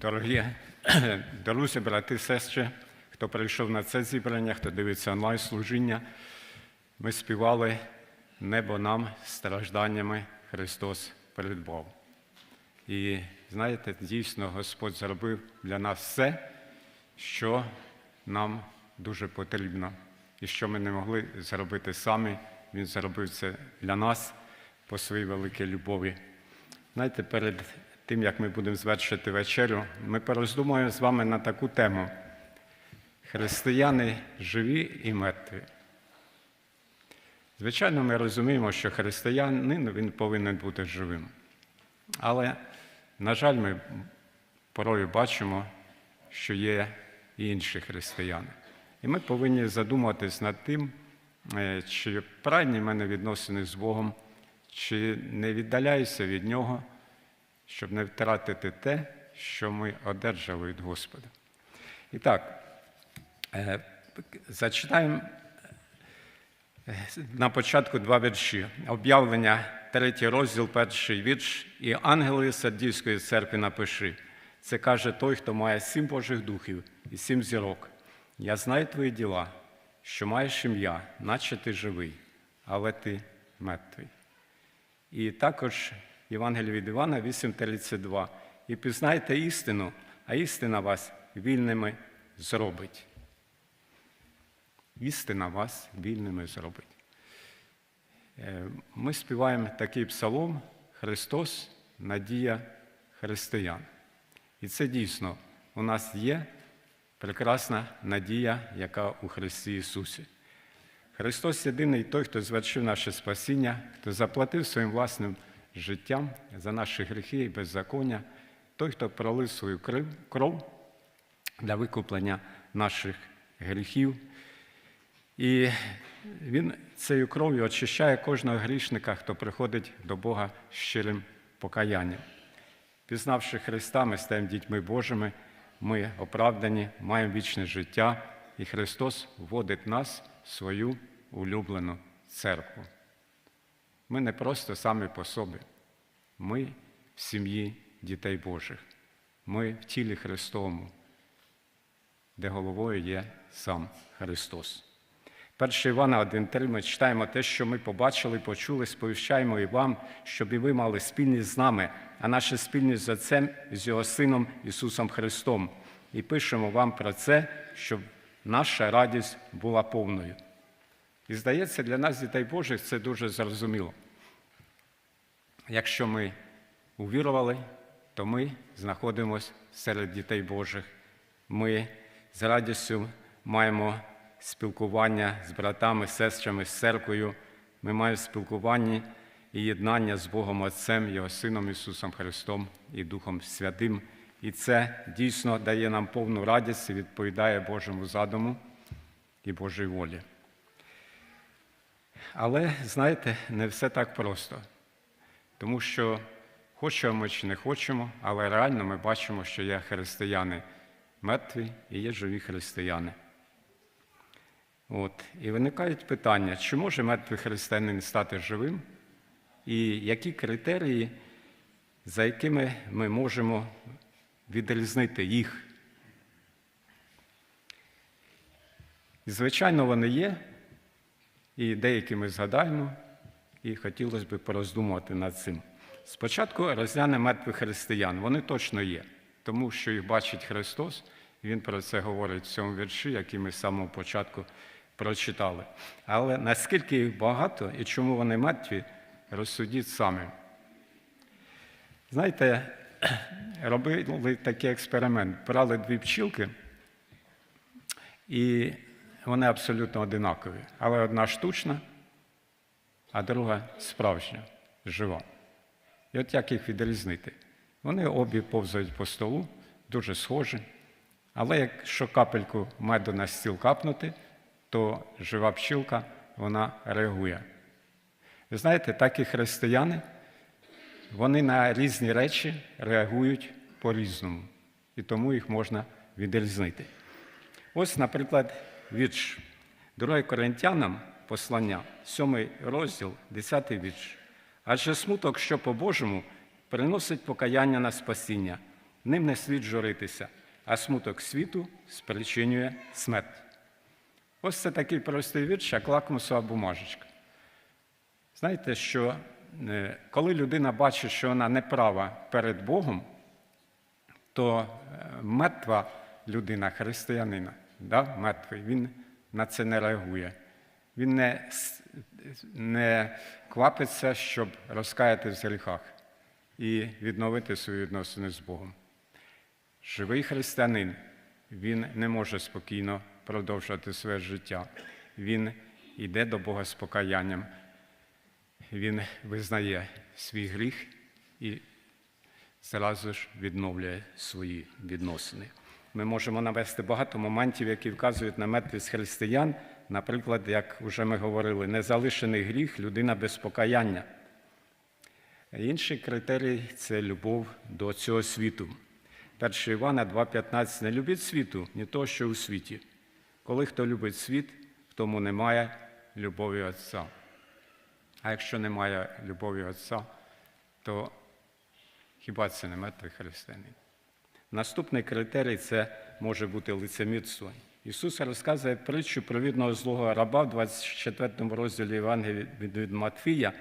Дорогі друзі, брати, сестри, хто прийшов на це зібрання, хто дивиться онлайн служіння, ми співали Небо нам стражданнями Христос придбав. І знаєте, дійсно Господь зробив для нас все, що нам дуже потрібно, і що ми не могли зробити самі. Він зробив це для нас по своїй великій любові. Знаєте, перед тим, як ми будемо звершити вечерю, ми пороздумуємо з вами на таку тему: християни живі і мертві. Звичайно, ми розуміємо, що християнин він повинен бути живим. Але, на жаль, ми порою бачимо, що є і інші християни. І ми повинні задуматись над тим, е, чи правильні в мене відносини з Богом, чи не віддаляюся від Нього, щоб не втратити те, що ми одержали від Господа. І так, е, зачитаємо е, на початку два вірші. Об'явлення, третій розділ, перший вірш. І ангели Сардійської церкви напиши. Це каже той, хто має сім Божих духів і сім зірок. Я знаю твої діла, що маєш ім'я, наче ти живий, але ти мертвий. І також Євангеліє від Івана 8:32. І пізнайте істину, а істина вас вільними зробить. Істина вас вільними зробить. Е, Ми співаємо такий псалом Христос надія християн. І це дійсно у нас є прекрасна надія, яка у Христі Ісусі. Христос єдиний той, хто звершив наше спасіння, хто заплатив своїм власним життям за наші гріхи і беззаконня, той, хто пролив свою кров для викуплення наших гріхів. І Він цією кров'ю очищає кожного грішника, хто приходить до Бога щирим покаянням. Пізнавши Христа, ми стаємо дітьми Божими, ми оправдані, маємо вічне життя, і Христос вводить нас в свою улюблену церкву. Ми не просто самі по собі, ми в сім'ї дітей Божих, ми в тілі Христовому, де головою є сам Христос. 1 Івана 1.3 ми читаємо те, що ми побачили, почули, сповіщаємо і вам, щоб і ви мали спільність з нами, а наша спільність з Отцем, з Його Сином Ісусом Христом. І пишемо вам про це, щоб наша радість була повною. І здається, для нас, дітей Божих, це дуже зрозуміло. Якщо ми увірували, то ми знаходимося серед дітей Божих. Ми з радістю маємо спілкування з братами, сестрами, з церквою. Ми маємо спілкування і єднання з Богом Отцем, Його Сином Ісусом Христом і Духом Святим. І це дійсно дає нам повну радість і відповідає Божому задуму і Божій волі. Але, знаєте, не все так просто. Тому що хочемо ми чи не хочемо, але реально ми бачимо, що є християни мертві і є живі християни. От. І виникають питання, чи може мертвий християнин стати живим, і які критерії, за якими ми можемо відрізнити їх. І, звичайно, вони є, і деякі ми згадаємо, і хотілося б пороздумувати над цим. Спочатку розглянемо мертвих християн. Вони точно є, тому що їх бачить Христос, Він про це говорить в цьому вірші, який ми з самого початку прочитали. Але наскільки їх багато і чому вони мертві, розсудіть самі. Знаєте, робили такий експеримент. Брали дві пчілки, і вони абсолютно одинакові. Але одна штучна, а друга справжня, жива. І от як їх відрізнити? Вони обі повзають по столу, дуже схожі. Але якщо капельку меду на стіл капнути, то жива пчілка вона реагує. Ви знаєте, так і християни, вони на різні речі реагують по-різному, і тому їх можна відрізнити. Ось, наприклад, вірш 2 Коринтянам послання, 7 розділ, 10 вірш. Адже смуток, що по-божому, приносить покаяння на спасіння, ним не слід журитися, а смуток світу спричинює смерть. Ось це такий простий вірш, як лакмусова бумажечка. Знаєте, що е, коли людина бачить, що вона неправа перед Богом, то е, мертва людина, християнина, да, мертвий, він на це не реагує. Він не, не квапиться, щоб розкаятись в гріхах і відновити свої відносини з Богом. Живий християнин, він не може спокійно продовжувати своє життя. Він йде до Бога з покаянням, він визнає свій гріх і зразу ж відновлює свої відносини. Ми можемо навести багато моментів, які вказують на мертвість християн. Наприклад, як вже ми говорили, незалишений гріх, людина без покаяння. Інший критерій це любов до цього світу. 1 Івана 2,15 не любіть світу, ні того, що у світі. Коли хто любить світ, в тому немає любові Отця. А якщо немає любові Отця, то хіба це не мертвий християнин? Наступний критерій це може бути лицемірство. Ісус розказує притчу про відного злого раба в 24 розділі Євангелія від, Матфія.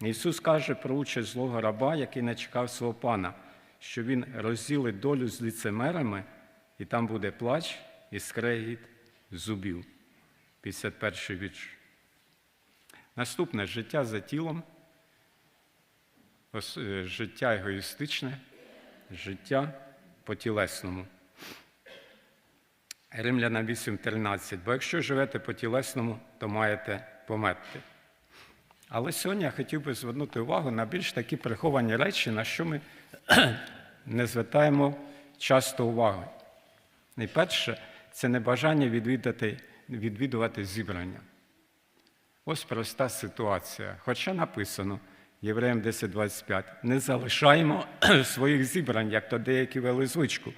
Ісус каже про участь злого раба, який не чекав свого пана, що він розділить долю з ліцемерами, і там буде плач і скрегіт зубів. 51 вірш. Наступне життя за тілом, е, життя егоїстичне, життя по тілесному. Римляна 8.13. Бо якщо живете по тілесному, то маєте померти. Але сьогодні я хотів би звернути увагу на більш такі приховані речі, на що ми не звертаємо часто уваги. Найперше, це небажання відвідати, відвідувати зібрання. Ось проста ситуація. Хоча написано Євреям 10.25, не залишаємо своїх зібрань, як то деякі вели звичку,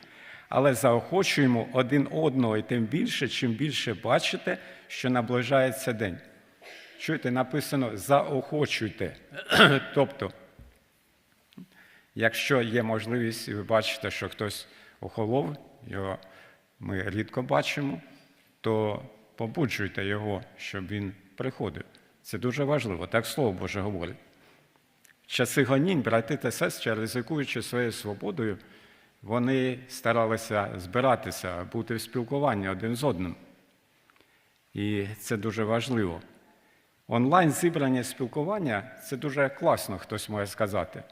але заохочуємо один одного і тим більше, чим більше бачите, що наближається день. Чуєте, написано заохочуйте. тобто, якщо є можливість, і ви бачите, що хтось охолов, його ми рідко бачимо, то побуджуйте його, щоб він приходив. Це дуже важливо, так Слово Боже говорить. Часи гонінь, брати та сестри, ризикуючи своєю свободою, вони старалися збиратися, бути в спілкуванні один з одним. І це дуже важливо. Онлайн зібрання спілкування це дуже класно, хтось може сказати.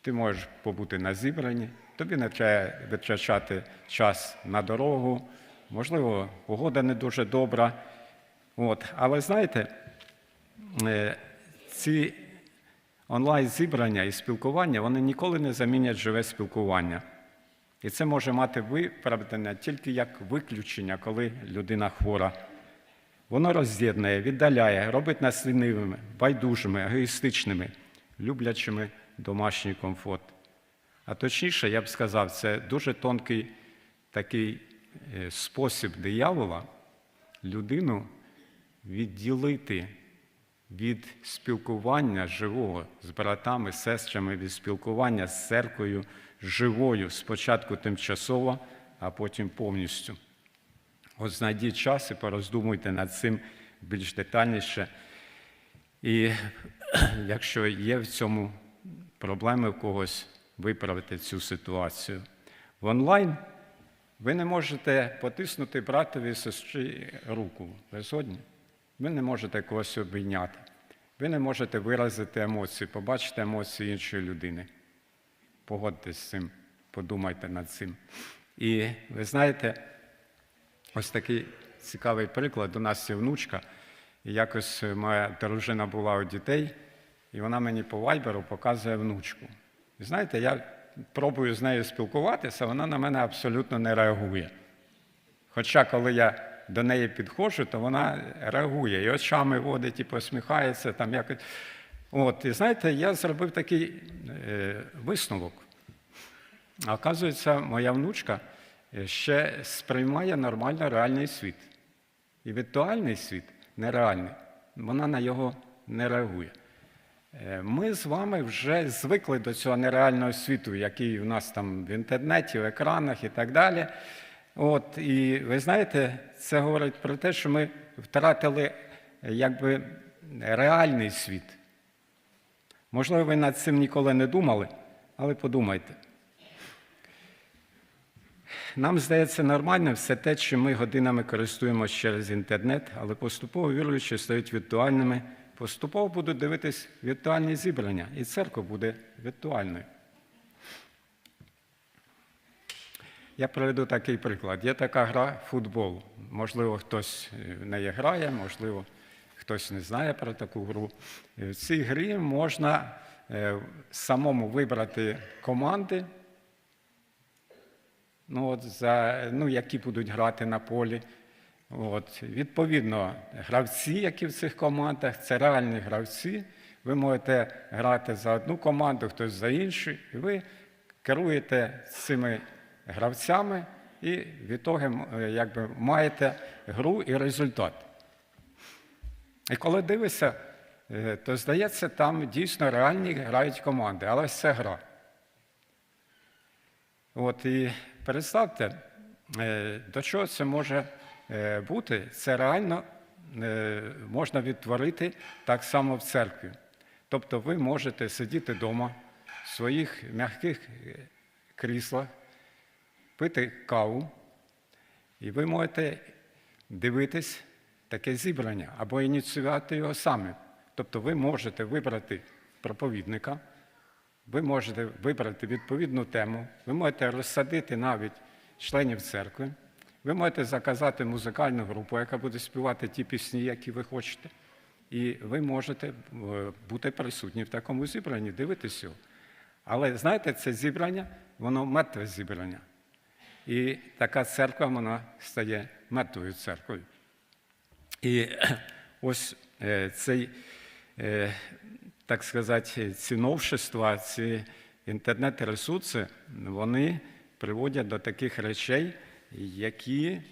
Ти можеш побути на зібранні, тобі не треба витрачати час на дорогу, можливо, погода не дуже добра. От. Але знаєте, е, ці онлайн-зібрання і спілкування вони ніколи не замінять живе спілкування. І це може мати виправдання тільки як виключення, коли людина хвора. Воно роз'єднує, віддаляє, робить нас лінивими, байдужими, егоїстичними, люблячими домашній комфорт. А точніше, я б сказав, це дуже тонкий такий е, спосіб диявола людину відділити від спілкування живого з братами, сестрами, від спілкування з церквою живою, спочатку тимчасово, а потім повністю. От знайдіть час і пороздумуйте над цим більш детальніше. І якщо є в цьому проблеми в когось, виправити цю ситуацію. В онлайн ви не можете потиснути братові сестрі руку. Ви згодні? Ви не можете когось обійняти. Ви не можете виразити емоції, побачити емоції іншої людини. Погодьтесь з цим, подумайте над цим. І ви знаєте, ось такий цікавий приклад. У нас є внучка, і якось моя дружина була у дітей, і вона мені по вайберу показує внучку. І знаєте, я пробую з нею спілкуватися, вона на мене абсолютно не реагує. Хоча, коли я до неї підходжу, то вона реагує, і очами водить, і посміхається. Там якось. От, і знаєте, я зробив такий е, висновок. А оказується, моя внучка е, ще сприймає нормально реальний світ. І віртуальний світ нереальний. Вона на його не реагує. Е, Ми з вами вже звикли до цього нереального світу, який у нас там в інтернеті, в екранах і так далі. От, і ви знаєте, це говорить про те, що ми втратили е, якби реальний світ. Можливо, ви над цим ніколи не думали, але подумайте. Нам здається нормальним все те, що ми годинами користуємося через інтернет, але поступово віруючі стають віртуальними, поступово будуть дивитись віртуальні зібрання, і церква буде віртуальною. Я приведу такий приклад. Є така гра футбол. Можливо, хтось в неї грає, можливо, хтось не знає про таку гру. В цій грі можна е, самому вибрати команди, ну, от, за, ну, які будуть грати на полі. От, відповідно, гравці, які в цих командах, це реальні гравці. Ви можете грати за одну команду, хтось за іншу, і ви керуєте цими гравцями і від того е, якби, маєте гру і результат. І коли дивишся, е, то здається, там дійсно реальні грають команди, але це гра. От і представте, е, до чого це може бути, це реально можна відтворити так само в церкві. Тобто ви можете сидіти вдома в своїх м'яких кріслах, пити каву, і ви можете дивитись таке зібрання або ініціювати його самі. Тобто ви можете вибрати проповідника, ви можете вибрати відповідну тему, ви можете розсадити навіть членів церкви, ви можете заказати музикальну групу, яка буде співати ті пісні, які ви хочете. І ви можете е, бути присутні в такому зібранні, дивитися. Але знаєте, це зібрання, воно мертве зібрання. І така церква вона стає мертвою церквою. І ось е, цей, е, так сказати, ці новшества, ці інтернет-ресурси, вони приводять до таких речей, які е,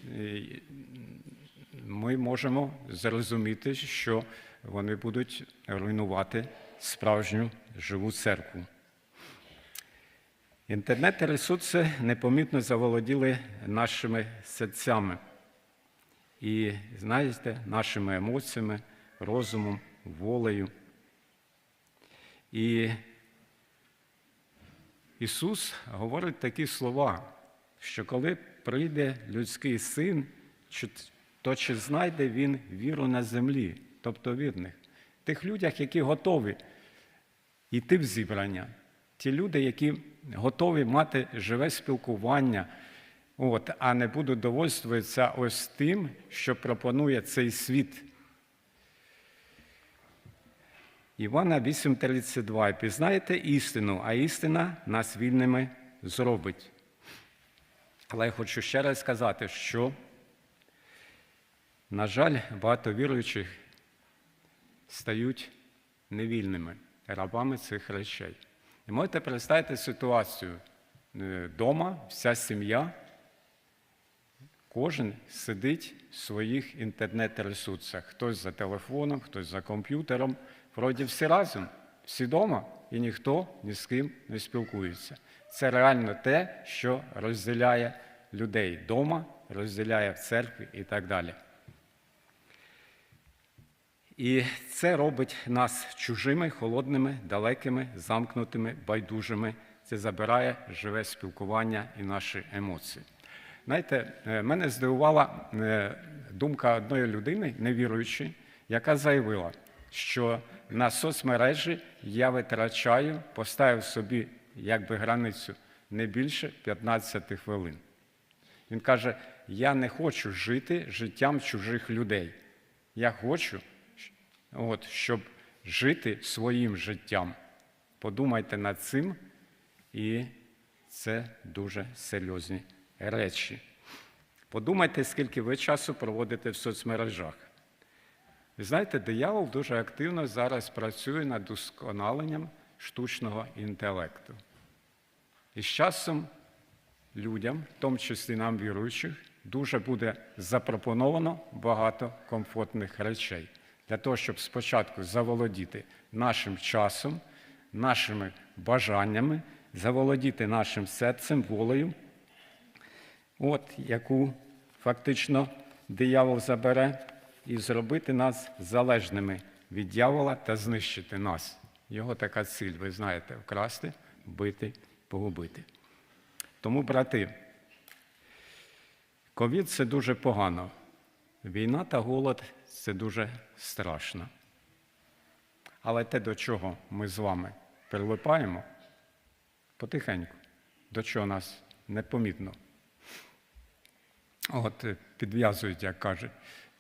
ми можемо зрозуміти, що вони будуть руйнувати справжню живу церкву. Інтернет-ресурси непомітно заволоділи нашими серцями і, знаєте, нашими емоціями, розумом, волею. І Ісус говорить такі слова, що коли прийде людський син, то чи знайде він віру на землі, тобто вірних, тих людях, які готові йти в зібрання, ті люди, які готові мати живе спілкування, от, а не будуть довольствуватися ось тим, що пропонує цей світ. Івана 8:32. Пізнаєте істину, а істина нас вільними зробить. Але я хочу ще раз сказати, що, на жаль, багато віруючих стають невільними, рабами цих речей. І можете представити ситуацію вдома, вся сім'я, кожен сидить в своїх інтернет-ресурсах. Хтось за телефоном, хтось за комп'ютером. Вроді всі разом, всі вдома, і ніхто ні з ким не спілкується. Це реально те, що розділяє людей вдома, розділяє в церкві і так далі. І це робить нас чужими, холодними, далекими, замкнутими, байдужими. Це забирає живе спілкування і наші емоції. Знаєте, е, мене здивувала е, думка одної людини, невіруючої, яка заявила, що на соцмережі я витрачаю, поставив собі якби границю не більше 15 хвилин. Він каже: я не хочу жити життям чужих людей. Я хочу, от, щоб жити своїм життям. Подумайте над цим, і це дуже серйозні речі. Подумайте, скільки ви часу проводите в соцмережах. Ви знаєте, диявол дуже активно зараз працює над досконаленням штучного інтелекту. І з часом людям, в тому числі нам віруючих, дуже буде запропоновано багато комфортних речей. Для того, щоб спочатку заволодіти нашим часом, нашими бажаннями, заволодіти нашим серцем, волею, от яку фактично диявол забере, і зробити нас залежними від дьявола та знищити нас. Його така ціль, ви знаєте, вкрасти, вбити, погубити. Тому, брати, ковід це дуже погано. Війна та голод це дуже страшно. Але те, до чого ми з вами прилипаємо, потихеньку, до чого нас непомітно. От е, підв'язують, як кажуть,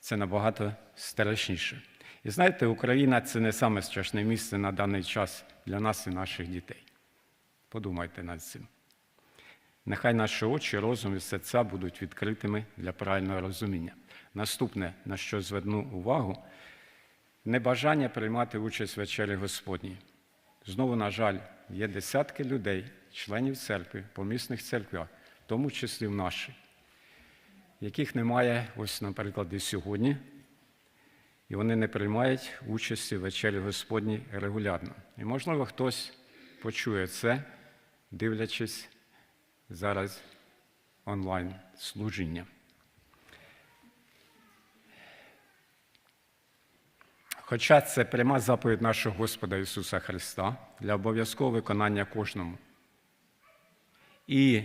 це набагато страшніше. І знаєте, Україна це не саме страшне місце на даний час для нас і наших дітей. Подумайте над цим. Нехай наші очі, розум і серця будуть відкритими для правильного розуміння. Наступне, на що зверну увагу, небажання приймати участь в вечері Господній. Знову, на жаль, є десятки людей, членів церкви, помісних церквях, в тому числі в нашій, яких немає, ось, наприклад, і сьогодні, і вони не приймають участі в вечері Господній регулярно. І, можливо, хтось почує це, дивлячись зараз онлайн служіння. Хоча це пряма заповідь нашого Господа Ісуса Христа для обов'язкового виконання кожному. І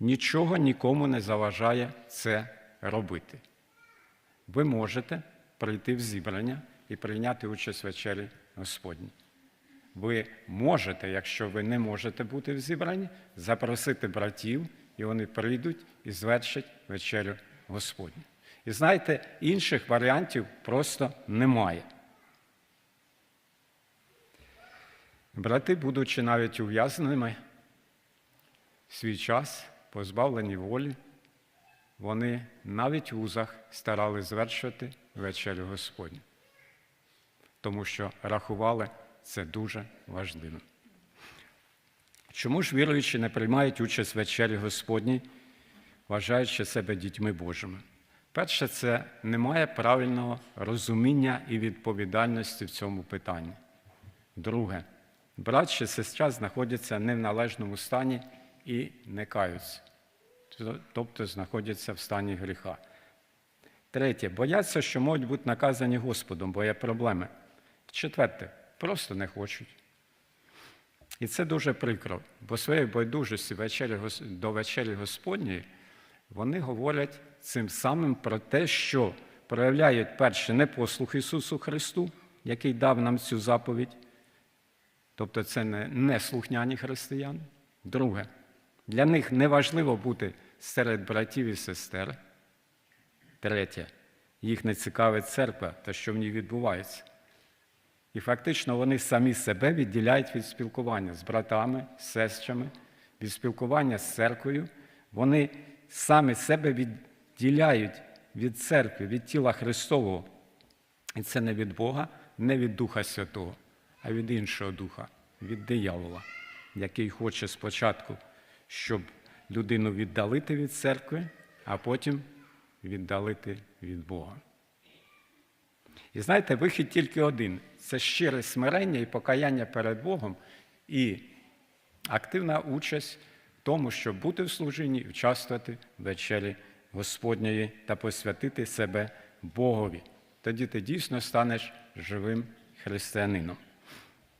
нічого нікому не заважає це робити. Ви можете прийти в зібрання і прийняти участь в вечері Господній. Ви можете, якщо ви не можете бути в зібранні, запросити братів, і вони прийдуть і звершать вечерю Господню. І знаєте, інших варіантів просто немає. Брати, будучи навіть ув'язненими, свій час, позбавлені волі, вони навіть в вузах старали звершувати вечерю Господню, тому що рахували це дуже важливим. Чому ж віруючі не приймають участь в вечері Господній, вважаючи себе дітьми Божими? Перше, це немає правильного розуміння і відповідальності в цьому питанні. Друге, брат чи сестра знаходяться не в належному стані і не каються, тобто знаходяться в стані гріха. Третє, бояться, що можуть бути наказані Господом, бо є проблеми. Четверте, просто не хочуть. І це дуже прикро, бо своєю байдужості до вечері Господньої вони говорять цим самим про те, що проявляють перше непослух Ісусу Христу, який дав нам цю заповідь. Тобто це не неслухняні християни. Друге, для них неважливо бути серед братів і сестер. Третє, їх не цікавить церква та що в ній відбувається. І фактично вони самі себе відділяють від спілкування з братами, сестрами, від спілкування з церквою. Вони самі себе відділяють від церкви, від тіла Христового. І це не від Бога, не від Духа Святого, а від іншого духа, від диявола, який хоче спочатку, щоб людину віддалити від церкви, а потім віддалити від Бога. І знаєте, вихід тільки один це щире смирення і покаяння перед Богом і активна участь в тому, щоб бути в служінні і участвувати в вечері Господньої та посвятити себе Богові. Тоді ти дійсно станеш живим християнином.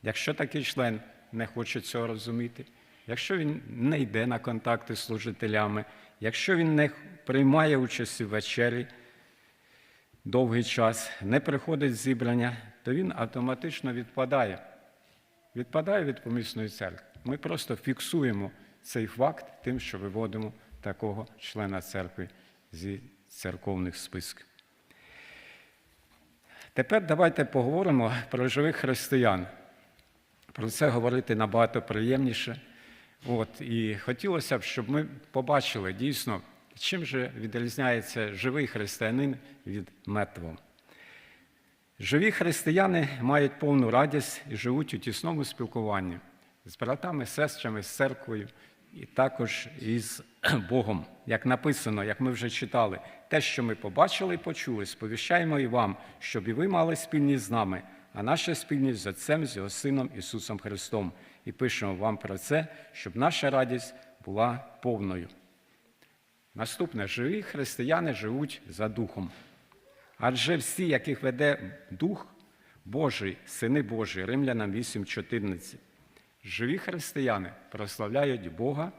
Якщо такий член не хоче цього розуміти, якщо він не йде на контакти з служителями, якщо він не приймає участь у вечері, довгий час, не приходить зібрання, то він автоматично відпадає. Відпадає від помісної церкви. Ми просто фіксуємо цей факт тим, що виводимо такого члена церкви зі церковних списків. Тепер давайте поговоримо про живих християн. Про це говорити набагато приємніше. От, І хотілося б, щоб ми побачили дійсно, чим же відрізняється живий християнин від мертвого. Живі християни мають повну радість і живуть у тісному спілкуванні з братами, сестрами, з церквою, і також із Богом. Як написано, як ми вже читали, те, що ми побачили і почули, сповіщаємо і вам, щоб і ви мали спільність з нами, а наша спільність з Отцем, з Його Сином Ісусом Христом. І пишемо вам про це, щоб наша радість була повною. Наступне живі християни живуть за духом. Адже всі, яких веде Дух Божий, сини Божі, Римлянам 8,14. Живі християни прославляють Бога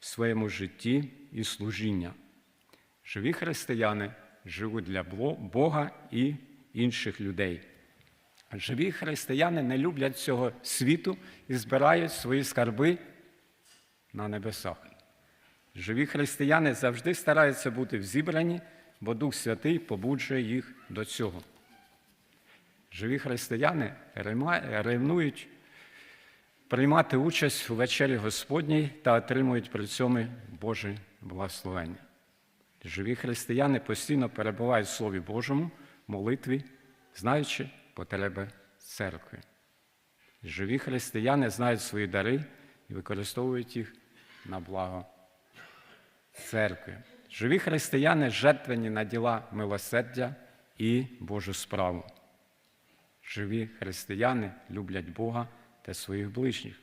в своєму житті і служіння. Живі християни живуть для Бога і інших людей. Живі християни не люблять цього світу і збирають свої скарби на небесах. Живі християни завжди стараються бути в зібранні, бо Дух Святий побуджує їх до цього. Живі християни ревнують приймати участь у вечері Господній та отримують при цьому Боже благословення. Живі християни постійно перебувають в Слові Божому, молитві, знаючи потреби церкви. Живі християни знають свої дари і використовують їх на благо церкви. Живі християни жертвені на діла милосердя і Божу справу. Живі християни люблять Бога та своїх ближніх.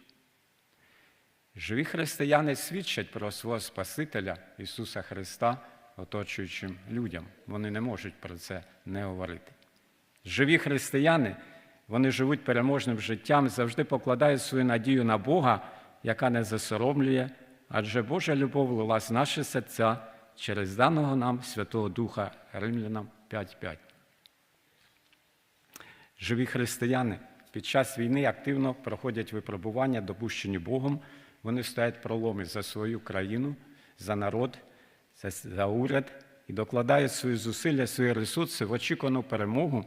Живі християни свідчать про свого Спасителя Ісуса Христа оточуючим людям. Вони не можуть про це не говорити. Живі християни, вони живуть переможним життям, завжди покладають свою надію на Бога, яка не засоромлює, адже Божа любов лилась в наші серця через даного нам Святого Духа Римлянам 5.5. Живі християни під час війни активно проходять випробування, допущені Богом. Вони стоять проломи за свою країну, за народ, за уряд і докладають свої зусилля, свої ресурси в очікувану перемогу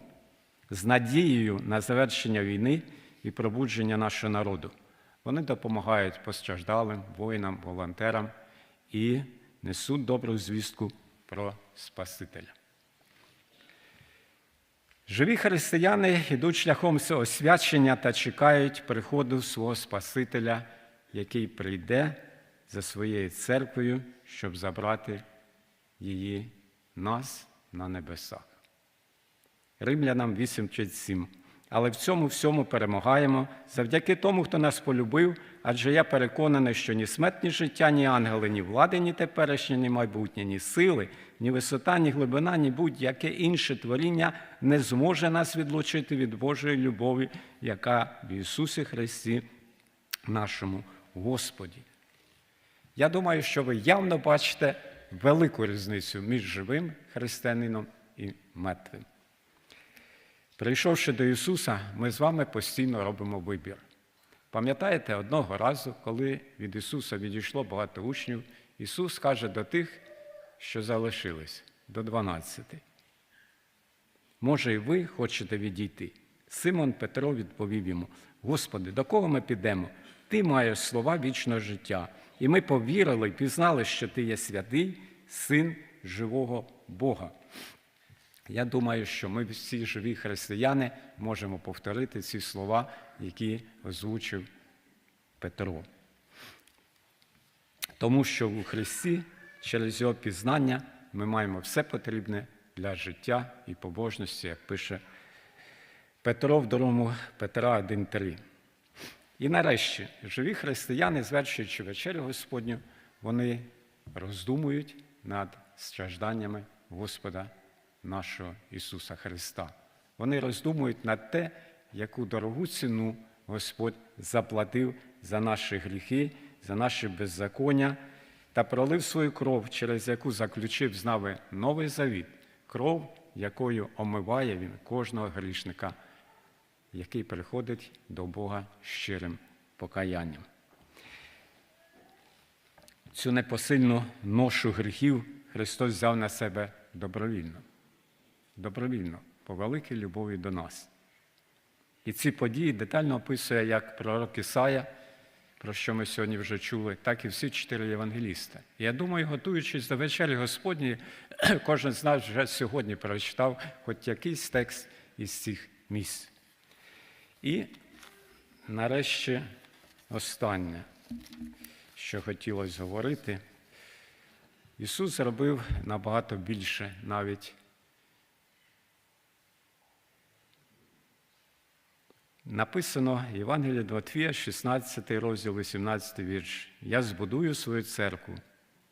з надією на завершення війни і пробудження нашого народу. Вони допомагають постраждалим, воїнам, волонтерам і несуть добру звістку про Спасителя. Живі християни йдуть шляхом освячення та чекають приходу свого Спасителя, який прийде за своєю церквою, щоб забрати її нас на небесах. Римлянам 8.37. Але в цьому всьому перемагаємо завдяки тому, хто нас полюбив, адже я переконаний, що ні смертні життя, ні ангели, ні влади, ні теперішнє, ні майбутнє, ні сили, ні висота, ні глибина, ні будь-яке інше творіння не зможе нас відлучити від Божої любові, яка в Ісусі Христі, нашому Господі. Я думаю, що ви явно бачите велику різницю між живим християнином і мертвим. Прийшовши до Ісуса, ми з вами постійно робимо вибір. Пам'ятаєте, одного разу, коли від Ісуса відійшло багато учнів, Ісус каже до тих, що залишились, до 12. Може, і ви хочете відійти? Симон Петро відповів йому: Господи, до кого ми підемо? Ти маєш слова вічного життя, і ми повірили і пізнали, що Ти є святий, син живого Бога. Я думаю, що ми всі живі християни можемо повторити ці слова, які озвучив Петро. Тому що у Христі через його пізнання ми маємо все потрібне для життя і побожності, як пише Петро в другому Петра 1.3. І нарешті, живі християни, звершуючи вечерю Господню, вони роздумують над стражданнями Господа нашого Ісуса Христа. Вони роздумують над те, яку дорогу ціну Господь заплатив за наші гріхи, за наші беззаконня та пролив свою кров, через яку заключив з нами новий завіт, кров, якою омиває Він кожного грішника, який приходить до Бога щирим покаянням. Цю непосильну ношу гріхів Христос взяв на себе добровільно добровільно, по великій любові до нас. І ці події детально описує як пророк Ісая, про що ми сьогодні вже чули, так і всі чотири євангелісти. Я думаю, готуючись до вечері Господні, кожен з нас вже сьогодні прочитав хоч якийсь текст із цих місць. І нарешті останнє, що хотілося говорити. Ісус зробив набагато більше навіть. Написано Євангелія до Матвія, 16 розділ, 18 вірш. Я збудую свою церкву,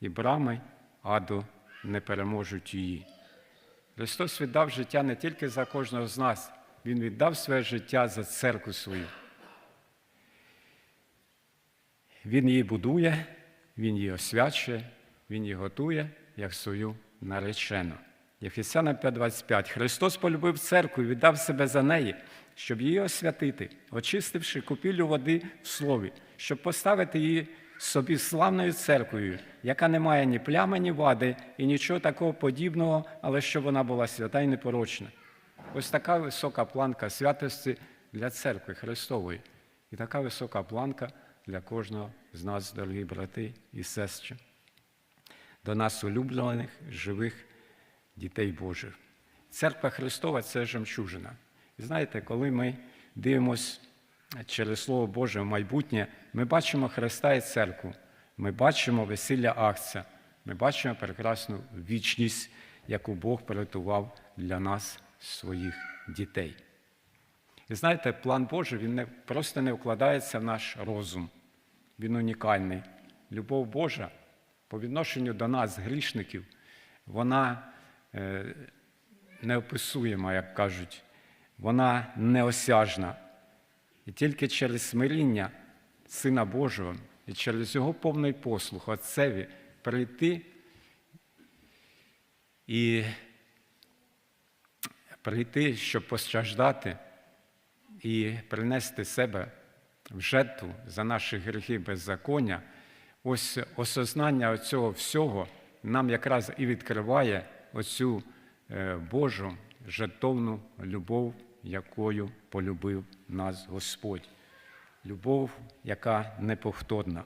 і брами аду не переможуть її. Христос віддав життя не тільки за кожного з нас, Він віддав своє життя за церкву свою. Він її будує, Він її освячує, Він її готує як свою наречену. Єфесянам 5.25. Христос полюбив церкву і віддав себе за неї, щоб її освятити, очистивши купіллю води в слові, щоб поставити її собі славною церквою, яка не має ні плями, ні вади і нічого такого подібного, але щоб вона була свята і непорочна. Ось така висока планка святості для церкви Христової, і така висока планка для кожного з нас, дорогі брати і сестри, до нас улюблених, живих дітей Божих. Церква Христова це жемчужина. І знаєте, коли ми дивимося через Слово Боже в майбутнє, ми бачимо Христа і церкву, ми бачимо весілля акція, ми бачимо прекрасну вічність, яку Бог приготував для нас, своїх дітей. І знаєте, план Божий він не, просто не вкладається в наш розум, він унікальний. Любов Божа по відношенню до нас, грішників, вона неописуєма, як кажуть, вона неосяжна. І тільки через смиріння Сина Божого і через Його повний послух Отцеві прийти і прийти, щоб постраждати і принести себе в жертву за наші гріхи беззаконня, ось осознання цього всього нам якраз і відкриває оцю е, Божу жертовну любов, якою полюбив нас Господь. Любов, яка неповторна.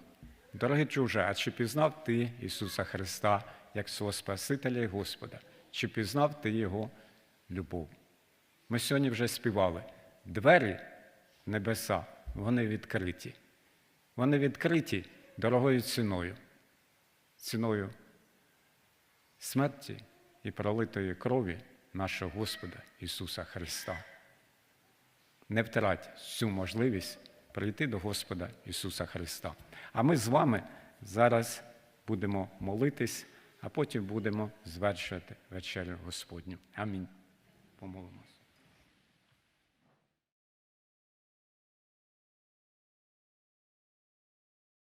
Дорогий чуже, а чи пізнав ти Ісуса Христа як свого Спасителя і Господа? Чи пізнав ти Його любов? Ми сьогодні вже співали. Двері небеса, вони відкриті. Вони відкриті дорогою ціною, ціною смерті і пролитої крові нашого Господа Ісуса Христа. Не втрать цю можливість прийти до Господа Ісуса Христа. А ми з вами зараз будемо молитись, а потім будемо звершувати вечерю Господню. Амінь. Помолимось.